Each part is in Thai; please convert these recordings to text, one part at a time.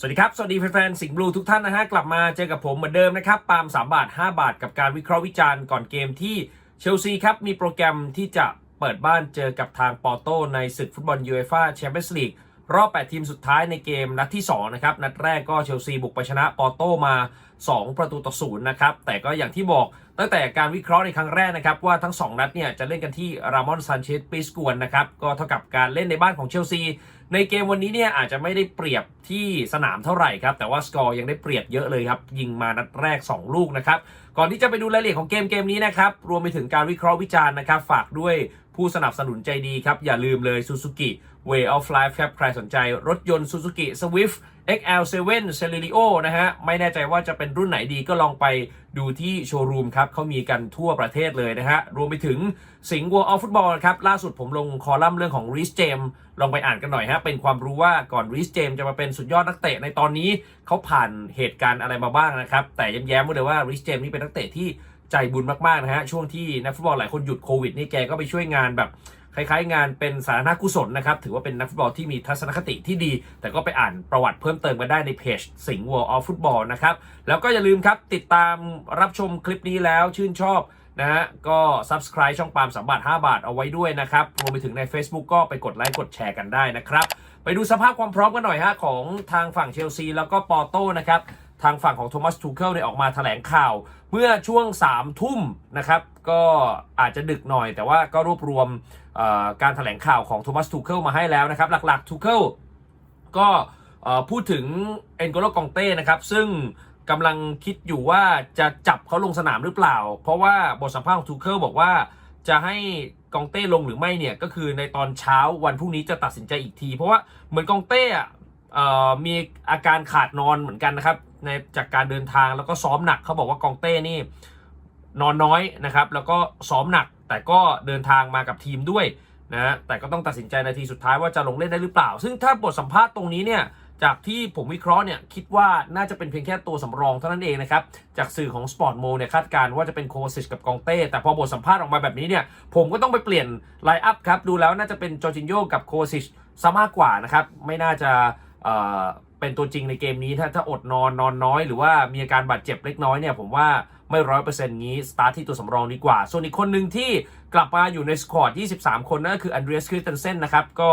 สวัสดีครับ สวัสดีแฟนๆ สิงห์บลูทุกท่านนะฮะ กลับมาเจอกับผมเหมือนเดิมนะครับ ปาล์ม3 บาท 5 บาท กับการวิเคราะห์วิจารณ์ก่อนเกมที่เชลซีครับ มีโปรแกรมที่จะเปิดบ้านเจอกับทางปอร์โตในศึกฟุตบอลยูเอฟ่าแชมเปี้ยนส์ลีก รอบ 8 ทีมสุดท้ายในเกมนัดที่ 2 นะครับ นัดแรกก็เชลซีบุกไปชนะปอร์โตมา 2 ประตูต่อศูนย์นะครับ แต่ก็อย่างที่บอกตั้งแต่การวิเคราะห์ในครั้งแรกนะครับ ว่าทั้ง 2 นัดเนี่ยจะเล่นกันที่รามอนซานเชสปิสกวนนะครับ ก็เท่ากับการเล่นในบ้านของเชลซี ในเกมวันนี้เนี่ยอาจจะไม่ได้เปรียบที่สนามเท่าไหร่ครับ แต่ว่าสกอร์ยังได้เปรียบเยอะเลยครับ ยิงมานัดแรก 2 ลูกนะครับ ก่อนที่จะไปดูรายละเอียดของเกมเกมนี้นะครับ รวมไปถึงการวิเคราะห์วิจารณ์นะครับ ฝากด้วยผู้สนับสนุนใจดีครับ อย่าลืมเลย Suzuki Way of Life ครับ ใครสนใจรถยนต์ Suzuki Swift XL7 Celerio นะฮะ ไม่แน่ใจว่าจะเป็นรุ่นไหนดีก็ลองไปดูที่โชว์รูมครับเขามีกันทั่วประเทศเลยนะฮะ รวมไปถึงสิงห์วัวออฟฟุตบอลครับ ล่าสุดผมลงคอลัมน์เรื่องของริสเจมลองไปอ่านกันหน่อยฮะ เป็นความรู้ว่าก่อนริสเจมจะมาเป็นสุดยอดนักเตะในตอนนี้เขาผ่านเหตุการณ์อะไรมาบ้างนะครับ แต่ย้ำๆไว้เลยว่าริสเจมนี่เป็นนักเตะที่ใจบุญมากๆนะฮะ ช่วงที่นักฟุตบอลหลายคนหยุดโควิดนี่แกก็ไปช่วยงานแบบ คล้ายๆ งานเป็นสาธารณกุศลนะครับ ถือว่าเป็นนักฟุตบอลที่มีทัศนคติที่ดี แต่ก็ไปอ่านประวัติเพิ่มเติมกันได้ในเพจสิงห์ World of Football นะครับ แล้วก็อย่าลืมครับ ติดตามรับชมคลิปนี้แล้วชื่นชอบนะฮะก็ subscribe ช่องปาล์มสามบาท 5 บาทเอาไว้ด้วยนะครับ รวมไปถึงใน Facebook ก็ไปกดไลค์กดแชร์กันได้นะครับ ไปดูสภาพความพร้อมกันหน่อยฮะของทางฝั่งเชลซีแล้วก็ปอร์โต้นะครับ ทางฝั่งของโทมัสทูเคิลเนี่ยออกมาแถลงข่าว เมื่อช่วง3ามทุ่มนะครับ ก็อาจจะดึกหน่อยแต่ว่าก็รวบรวม การแถลงข่าวของโทมัสทูเคิลมาให้แล้วนะครับ หลักๆทูเคิลก็พูดถึงเอ็นโกโลกองเต้นะครับซึ่งกำลังคิดอยู่ว่าจะจับเขาลงสนามหรือเปล่า เพราะว่าบทสัมภาษณ์ของทูเคิลบอกว่าจะให้กองเต้ลงหรือไม่เนี่ย ก็คือในตอนเช้าวันพรุ่งนี้จะตัดสินใจอีกที เพราะว่าเหมือนกองเต้อะมีอาการขาดนอนเหมือนกันนะครับในจากการเดินทางแล้วก็ซ้อมหนักเขาบอกว่ากองเต้นี่นอนน้อยนะครับ แล้วก็ซ้อมหนัก แต่ก็เดินทางมากับทีมด้วยนะแต่ก็ต้องตัดสินใจนาทีสุดท้ายว่าจะลงเล่นได้หรือเปล่า ซึ่งถ้าบทสัมภาษณ์ตรงนี้เนี่ยจากที่ผมวิเคราะห์เนี่ยคิดว่าน่าจะเป็นเพียงแค่ตัวสำรองเท่านั้นเองนะครับ จากสื่อของ Sport Mo เนี่ยคาดการณ์ว่าจะเป็นโคซิชกับกองเต้ แต่พอบทสัมภาษณ์ออกมาแบบนี้เนี่ย ผมก็ต้องไปเปลี่ยนไลน์อัพครับ ดูแล้วน่าจะเป็นจอร์จินโยกับโคซิชซะมากกว่านะครับ ไม่น่าจะเอ่อเป็นตัวจริงในเกมนี้ถ้าถ้าอดนอนนอนน้อย หรือว่ามีอาการบาดเจ็บเล็กน้อยเนี่ยผมว่า ไม่ร้อยเปอร์เซ็นต์งี้ สตาร์ทที่ตัวสำรองดีกว่า ส่วนอีกคนหนึ่งที่กลับมาอยู่ในสควอต23 คนนั่นก็คืออันเดรียสคริสเตนเซนนะครับก็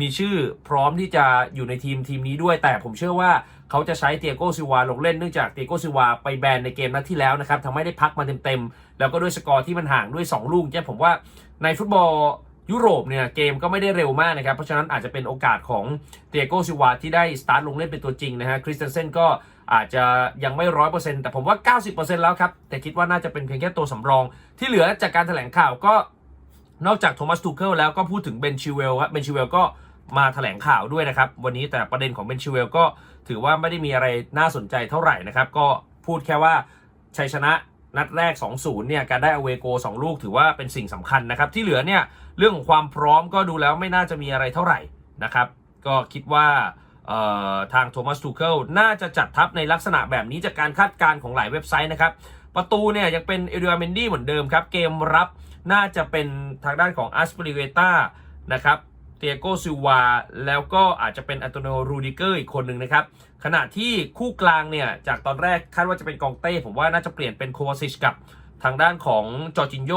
มีชื่อพร้อมที่จะอยู่ในทีมทีมนี้ด้วย แต่ผมเชื่อว่าเขาจะใช้เตียโกซิวาลงเล่นเนื่องจากเตียโกซิวาไปแบนในเกมนัดที่แล้วนะครับทำให้ได้พักมาเต็มๆ แล้วก็ด้วยสกอร์ที่มันห่างด้วย 2 ลูกเนี่ยผมว่าในฟุตบอลยุโรปเนี่ยเกมก็ไม่ได้เร็วมากนะครับ เพราะฉะนั้นอาจจะเป็นโอกาสของเตียโกซิวาที่ได้สตาร์ทลงเล่นเป็นตัวจริงนะฮะคริสเตนเซนก็ อาจจะยังไม่ร้อยเปอร์เซ็นต์แต่ผมว่า 90%แล้วครับ แต่คิดว่าน่าจะเป็นเพียงแค่ตัวสำรอง ที่เหลือจากการแถลงข่าวก็นอกจากโทมัสทูเคิลแล้วก็พูดถึงเบนชิเวลครับเบนชิเวลก็มาแถลงข่าวด้วยนะครับ วันนี้แต่ประเด็นของเบนชิเวลก็ถือว่าไม่ได้มีอะไรน่าสนใจเท่าไหร่นะครับ ก็พูดแค่ว่าชัยชนะนัดแรก 2-0 เนี่ย การได้อเวโก 2 ลูกถือว่าเป็นสิ่งสำคัญนะครับ ที่เหลือเนี่ย เรื่องของความพร้อมก็ดูแล้วไม่น่าจะมีอะไรเท่าไหร่นะครับ ก็คิดว่า ทางโทมัสทูเคิลน่าจะจัดทัพในลักษณะแบบนี้จากการคาดการณ์ของหลายเว็บไซต์นะครับ ประตูเนี่ยยังเป็นเอเด a เมนดี้เหมือนเดิมครับ เกมรับน่าจะเป็นทางด้านของอัสปริเวต้านะครับเตียโกซิวา แล้วก็อาจจะเป็นอันโตนิโอรูดิเกอร์อีกคนหนึ่งนะครับ ขณะที่คู่กลางเนี่ย จากตอนแรกคาดว่าจะเป็นกองเต้ ผมว่าน่าจะเปลี่ยนเป็นโควาซิชกับทางด้านของจอร์จินโย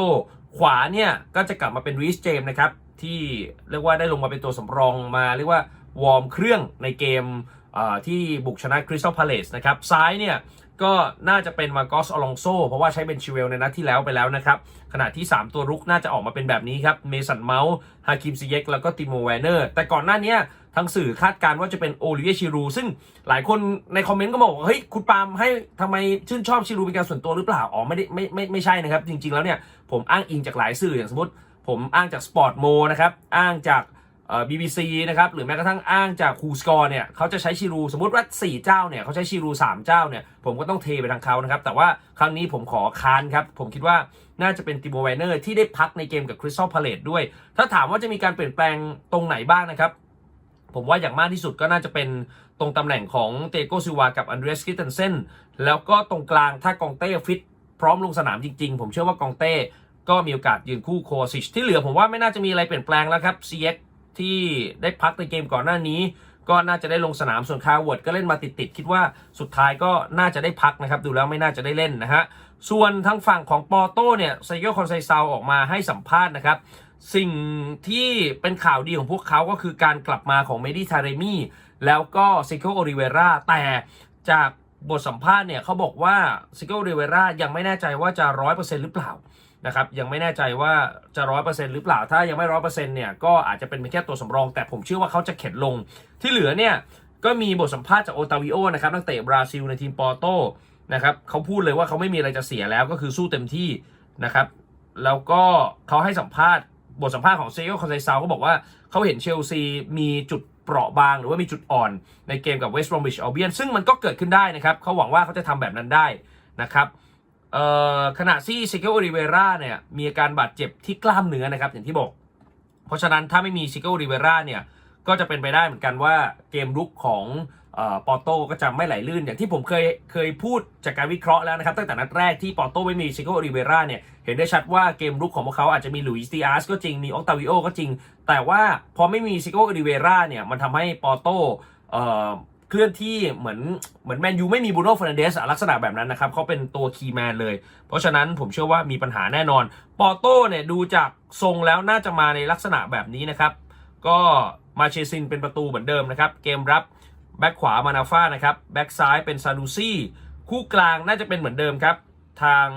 ขวาเนี่ย ก็จะกลับมาเป็นรีสเจมนะครับ ที่เรียกว่าได้ลงมาเป็นตัวสำรองมาเรียกว่า วอร์มเครื่องในเกมที่บุกชนะคริสตัลพาเลสนะครับซ้ายเนี่ยก็น่าจะเป็นมาโกสอลองโซเพราะว่าใช้เบนชิเวลในนัดที่แล้วไปแล้วนะครับ ขณะที่ 3 ตัวรุกน่าจะออกมาเป็นแบบนี้ครับ เมสันเมาส์ฮาคิมซิเยกแล้วก็ติโมแวนเนอร์ แต่ก่อนหน้านี้ทางสื่อคาดการณ์ว่าจะเป็นโอลิเวียชิรู ซึ่งหลายคนในคอมเมนต์ก็บอกว่า เฮ้ย คุณปาล์มให้ทำไมชื่นชอบชิรูเป็นการส่วนตัวหรือเปล่า อ๋อ ไม่ได้ไม่ไม่ไม่ใช่นะครับ จริง ๆ แล้วเนี่ยผมอ้างอิงจากหลายสื่ออย่างสมมติ ผมอ้างจากสปอร์ตโมนะครับอ้างจาก เอ่อ BBC นะครับหรือแม้กระทั่งอ้างจากคูสกอร์เนี่ยเขาจะใช้ชิรูสมมติว่า 4 เจ้าเนี่ยเขาใช้ชิรู3 เจ้าเนี่ยผมก็ต้องเทไปทางเขานะครับ แต่ว่าครั้งนี้ผมขอค้านครับ ผมคิดว่าน่าจะเป็นติโมไวเนอร์ที่ได้พักในเกมกับคริสตัลพาเลตด้วย ถ้าถามว่าจะมีการเปลี่ยนแปลงตรงไหนบ้างนะครับ ผมว่าอย่างมากที่สุดก็น่าจะเป็นตรงตำแหน่งของเตโกซิวากับอันเดรสกิตเทนเซนแล้วก็ตรงกลางถ้ากองเต้ฟิตพร้อมลงสนามจริง ๆ ผมเชื่อว่ากองเต้ก็มีโอกาสยืนคู่โคซิชที่เหลือผมว่าไม่น่าจะมีอะไรเปลี่ยนแปลงแล้วครับ CX ที่ได้พักในเกมก่อนหน้านี้ ก็น่าจะได้ลงสนามส่วนคาร์วิร์ดก็เล่นมาติดๆคิดว่าสุดท้ายก็น่าจะได้พักนะครับ ดูแล้วไม่น่าจะได้เล่นนะฮะส่วนทางฝั่งของปอโต้เนี่ยไซโยคอนไซซาออกมาให้สัมภาษณ์นะครับสิ่งที่เป็นข่าวดีของพวกเขาก็คือการกลับมาของเมดิทาเรมีแล้วก็ซิโกโอริเวราแต่จากบทสัมภาษณ์เนี่ยเขาบอกว่าซิโกโอริเวรายังไม่แน่ใจว่าจะร้อยเปอร์เซ็นต์หรือเปล่า นะครับยังไม่แน่ใจว่าจะร้อยเปอร์เซ็นต์หรือเปล่า ถ้ายังไม่ร้อยเปอร์เซ็นต์เนี่ยก็อาจจะเป็นแค่ตัวสำรอง แต่ผมเชื่อว่าเขาจะเข็นลง ที่เหลือเนี่ยก็มีบทสัมภาษณ์จากโอตาวิโอนะครับนักเตะบราซิลในทีมปอโตนะครับเขาพูดเลยว่าเขาไม่มีอะไรจะเสียแล้วก็คือสู้เต็มที่นะครับแล้วก็เขาให้สัมภาษณ์บทสัมภาษณ์ของเซโยคอนไซซาวก็บอกว่าเขาเห็นเชลซีมีจุดเปราะบางหรือว่ามีจุดอ่อนในเกมกับเวสต์บรอมบิชอัลเบียนซึ่งมันก็เกิดขึ้นได้นะครับเขาหวังว่าเขาจะทำแบบนั้นได้นะครับ ขณะที่ซิเกโอริเวราเนี่ยมีอาการบาดเจ็บที่กล้ามเนื้อนะครับอย่างที่บอก เพราะฉะนั้นถ้าไม่มีซิเกโอริเวราเนี่ยก็จะเป็นไปได้เหมือนกันว่าเกมรุกของออปอร์โตก็จะไม่ไหลลื่น อย่างที่ผมเคยเคยพูดจากการวิเคราะห์แล้วนะครับ ตั้งแต่นัดแรกที่ปอร์โตไม่มีซิโกโอริเวราเนี่ยเห็นได้ชัดว่าเกมรุกของพวกเขาอาจจะมีหลุยส์ดิอาสก็จริง มีออกตาวิโอก็จริง แต่ว่าพอไม่มีซิโกโอริเวราเนี่ยมันทำให้ปอร์โต เคลื่อนที่เหมือนเหมือนแมนยูไม่มีบูโน่ฟ e ร์นันเดสลักษณะแบบนั้นนะครับเขาเป็นตัวคีย์แมนเลย เพราะฉะนั้นผมเชื่อว่ามีปัญหาแน่นอนปอร์โตเนี่ยดูจากทรงแล้วน่าจะมาในลักษณะแบบนี้นะครับ ก็มาเชซินเป็นประตูเหมือนเดิมนะครับ เกมรับแบ็คขวามานาฟ้านะครับแบ็คซ้ายเป็นซานูซี่คู่กลางน่าจะเป็นเหมือนเดิมครับ ทาง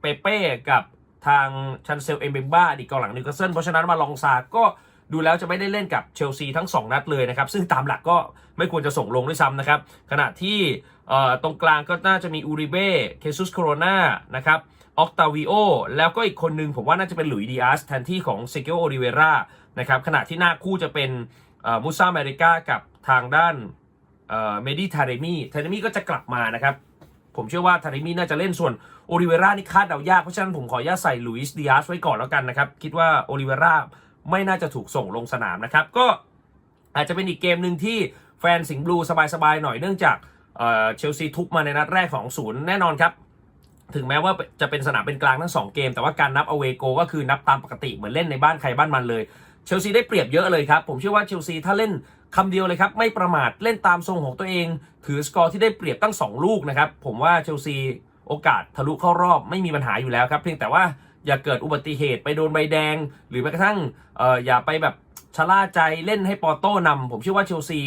เปเป้กับทางชันเซลเอมเบมบ้าดีกองหลังนิวคาสเซิลเพราะฉะนั้นมาลองซาก็ ดูแล้วจะไม่ได้เล่นกับเชลซีทั้ง 2 นัดเลยนะครับ ซึ่งตามหลักก็ไม่ควรจะส่งลงด้วยซ้ำนะครับ ขณะที่ตรงกลางก็น่าจะมีอูริเบ้เคซุสโคโรนานะครับออกตาวิโอแล้วก็อีกคนหนึ่งผมว่าน่าจะเป็นหลุยส์ดีอาสแทนที่ของเซเกโอโอริเวรานะครับขณะที่หน้าคู่จะเป็นมูซาเมริกากับทางด้านเมดิทาเรมีทาเรมีก็จะกลับมานะครับ ผมเชื่อว่าทาริมีน่าจะเล่นส่วนโอลิเวรานี่คาดเดายาก เพราะฉะนั้นผมขออนุญาตใส่ลุยส์ดิอาสไว้ก่อนแล้วกันนะครับ คิดว่าโอลิเวรา ไม่น่าจะถูกส่งลงสนามนะครับ ก็อาจจะเป็นอีกเกมหนึ่งที่แฟนสิงห์บลูสบายๆหน่อยเนื่องจากเชลซีทุบมาในนัดแรก2-0แน่นอนครับ ถึงแม้ว่าจะเป็นสนามเป็นกลางทั้ง 2 เกม แต่ว่าการนับอเวโกก็คือนับตามปกติเหมือนเล่นในบ้านใครบ้านมันเลยเชลซีได้เปรียบเยอะเลยครับ ผมเชื่อว่าเชลซีถ้าเล่นคำเดียวเลยครับ ไม่ประมาทเล่นตามทรงของตัวเอง ถือสกอร์ที่ได้เปรียบตั้ง 2 ลูกนะครับ ผมว่าเชลซีโอกาสทะลุเข้ารอบไม่มีปัญหาอยู่แล้วครับ เพียงแต่ว่า อย่าเกิดอุบัติเหตุไปโดนใบแดง หรือแม้กระทั่งเอออย่าไปแบบชะล่าใจเล่นให้ปอร์โต้นำผมเชื่อว่าเชลซี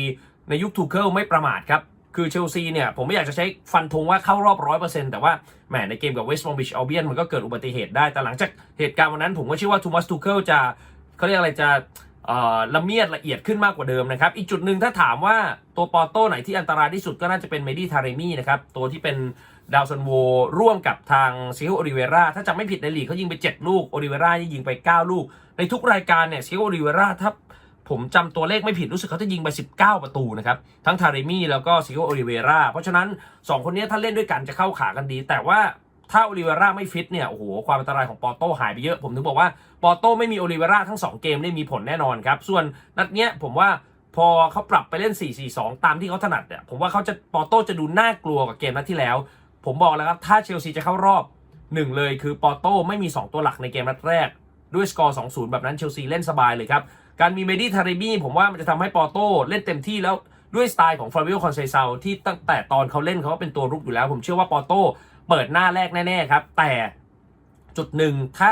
ในยุคทูเคิลไม่ประมาทครับคือเชลซีเนี่ยผมไม่อยากจะใช้ฟันธงว่าเข้ารอบร้อยเปอร์เซ็นต์แต่ว่าแหมในเกมกับเวสต์บรอมบิชอัลเบียนมันก็เกิดอุบัติเหตุได้ แต่หลังจากเหตุการณ์วันนั้นผมก็เชื่อว่าทูมัสทูเคิลจะเขาเรียกอะไรจะละเมียดละเอียดขึ้นมากกว่าเดิมนะครับ อีกจุดหนึ่งถ้าถามว่าตัวปอร์โต้ไหนที่อันตรายที่สุดก็น่าจะเป็นเมดิทาเรมีนะครับ ตัวที่เป็น ดาวซันโวร่วมกับทางซิโอโอริเวราถ้าจำไม่ผิดในลีกเขายิงไป 7 ลูกโอริเวรายิงไป 9 ลูก ในทุกรายการเนี่ยซิโอโอริเวราถ้าผมจำตัวเลขไม่ผิดรู้สึกเขาจะยิงไป 19 ประตูนะครับ ทั้งทาริมี่แล้วก็ซิโอโอลิเวราเพราะฉะนั้น 2 คนนี้ถ้าเล่นด้วยกันจะเข้าขากันดี แต่ว่าถ้าโอลิเวราไม่ฟิตเนี่ยโอ้โหความอันตรายของปอร์โต้หายไปเยอะ ผมถึงบอกว่าปอร์โต้ไม่มีโอลิเวราทั้ง 2 เกมได้มีผลแน่นอนครับ ส่วนนัดเนี้ยผมว่าพอเขาปรับไปเล่น 4-4-2 ตามที่เขาถนัดเนี่ยผมว่าเขาจะปอโต้จะดูน่ากลัวกว่าเกมนัดที่แล้ว ผมบอกแล้วครับ ถ้าเชลซีจะเข้ารอบหนึ่งเลยคือปอร์โต้ไม่มี 2 ตัวหลักในเกมนัดแรก ด้วยสกอร์2-0 แบบนั้นเชลซีเล่นสบายเลยครับ การมีเมดี้ทาริมีผมว่ามันจะทำให้ปอร์โต้เล่นเต็มที่แล้วด้วยสไตล์ของฟาบิโอคอนเซซาที่ตั้งแต่ตอนเขาเล่นเขาก็เป็นตัวรุกอยู่แล้ว ผมเชื่อว่าปอร์โต้เปิดหน้าแรกแน่ๆครับแต่จุดหนึ่งถ้า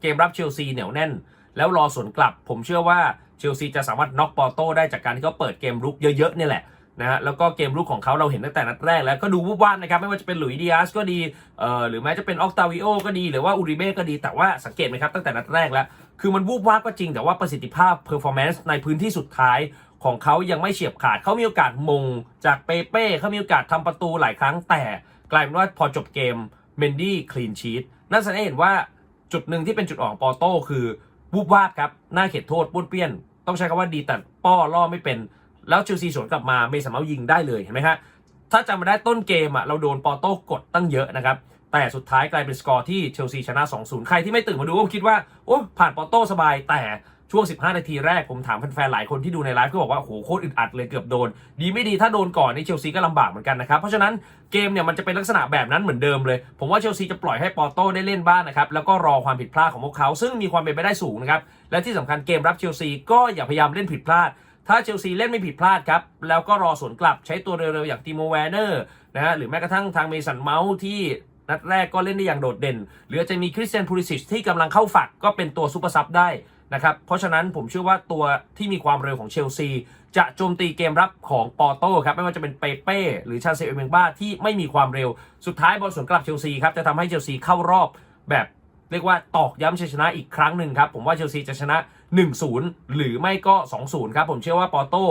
เกมรับเชลซีเหนียวแน่น แล้วรอสวนกลับ ผมเชื่อว่าเชลซีจะสามารถน็อกปอร์โต้ได้จากการที่เขาเปิดเกมรุกเยอะๆนี่แหละ นะฮะแล้วก็เกมรุกของเขาเราเห็นตั้งแต่นัดแรกแล้วก็ดูวุบวาดนะครับไม่ว่าจะเป็นหลุยส์ดิอาสก็ดีเอ่อหรือแม้จะเป็นออกตาวิโอก็ดีหรือว่าอูริเบ้ก็ดีแต่ว่าสังเกตไหมครับตั้งแต่นัดแรกแล้ว คือมันวูบวาบก็จริงแต่ว่าประสิทธิภาพ performance ในพื้นที่สุดท้ายของเขายังไม่เฉียบขาดเขามีโอกาสมงจากเปเป้เขามีโอกาสทำประตูหลายครั้งแต่กลายเป็นว่าพอจบเกมเมนดี้คลีนชีตนั่นแสดงให้เห็นว่าจุดหนึ่งที่เป็นจุดอ่อนของปอร์โต้คือวูบวาบครับหน้าเขตโทษป้วนเปี้ยน ต้องใช้คำว่าดีแต่ป้อล่อไม่เป็น แล้วเชลซีสวนกลับมาไม่สามารถยิงได้เลยเห็นไหมฮะถ้าจำมาได้ต้นเกมอะเราโดนปอร์โต้กดตั้งเยอะนะครับแต่สุดท้ายกลายเป็นสกอร์ที่เชลซีชนะ 2-0 ใครที่ไม่ตื่นมาดูก็คิดว่า โอ้ผ่านปอร์โต้สบายแต่ช่วง 15 นาทีแรกผมถามแฟนๆ หลายคนที่ดูในไลฟ์ก็บอกว่าโหโคตรอึดอัดเลยเกือบโดน ดีไม่ดีถ้าโดนก่อนนี่เชลซีก็ลำบากเหมือนกันนะครับ เพราะฉะนั้นเกมเนี่ยมันจะเป็นลักษณะแบบนั้นเหมือนเดิมเลย ผมว่าเชลซีจะปล่อยให้ปอร์โต้ได้เล่นบ้างนะครับ แล้วก็รอความผิดพลาดของพวกเขา ซึ่งมีความเป็นไปได้สูงนะครับ และที่สำคัญเกมรับเชลซีก็อย่าพยายามเล่นผิดพลาด ถ้าเชลซีเล่นไม่ผิดพลาดครับ แล้วก็รอสวนกลับใช้ตัวเร็วๆ อย่างติโมแวนเนอร์นะฮะหรือแม้กระทั่งทางเมสันเมาส์ที่นัดแรกก็เล่นได้อย่างโดดเด่น หรืออาจจะมีคริสเตียนพูลิสิชที่กำลังเข้าฝักก็เป็นตัวซูเปอร์ซับได้นะครับ เพราะฉะนั้นผมเชื่อว่าตัวที่มีความเร็วของเชลซี จะโจมตีเกมรับของปอร์โต้ครับ ไม่ว่าจะเป็นเปเป้ หรือชาเซเอเมงบ้าที่ไม่มีความเร็ว สุดท้ายบอลสวนกลับเชลซีครับ จะทำให้เชลซีเข้ารอบแบบ เรียกว่าตอกย้ำชัยชนะอีกครั้งหนึ่งครับ ผมว่าเชลซีจะชนะ 1-0 หรือไม่ก็ 2-0 ครับ ผมเชื่อว่าปอร์โต้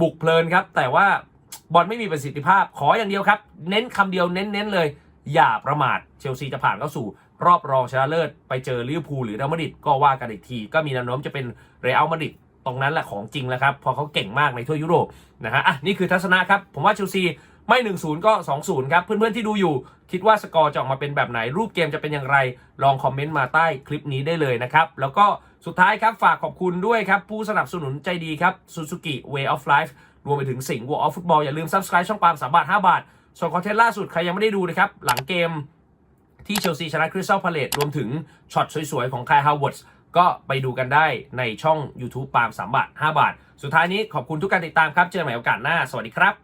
บุกเพลินครับ แต่ว่าบอลไม่มีประสิทธิภาพขออย่างเดียวครับ เน้นคำเดียวเน้นๆเลย อย่าประมาทเชลซีจะผ่านเข้าสู่รอบรองชนะเลิศ ไปเจอลิเวอร์พูลหรือเรอัลมาดริดก็ว่ากันอีกที ก็มีแนวโน้มจะเป็นเรอัลมาดริดตรงนั้นแหละของจริงแล้วครับเพอเขาเก่งมากในทั่วยุโรปนะฮะอะนี่คือทัศนะครับ ผมว่าเชลซีไม่ 1-0 ก็ 2-0 ครับ เพื่อนๆที่ดูอยู่ คิดว่าสกอร์จะออกมาเป็นแบบไหนรูปเกมจะเป็นอย่างไร ลองคอมเมนต์มาใต้คลิปนี้ได้เลยนะครับแล้วก็ สุดท้ายครับฝากขอบคุณด้วยครับ ผู้สนับสนุนใจดีครับ Suzuki Way of Life รวมไปถึงสิงห์ World of Football อย่าลืม Subscribe ช่องปาล์ม3บาท5บาท ส่วนคอนเทนต์ล่าสุดใครยังไม่ได้ดูนะครับ หลังเกมที่เชลซีชนะคริสตัลพาเลตรวมถึงช็อตสวยๆ ของคายฮาวเวิร์ดก็ไปดูกันได้ในช่อง YouTube ปาล์ม3บาท5บาท สุดท้ายนี้ขอบคุณทุกการติดตามครับ เจอกันใหม่โอกาสหน้า สวัสดีครับ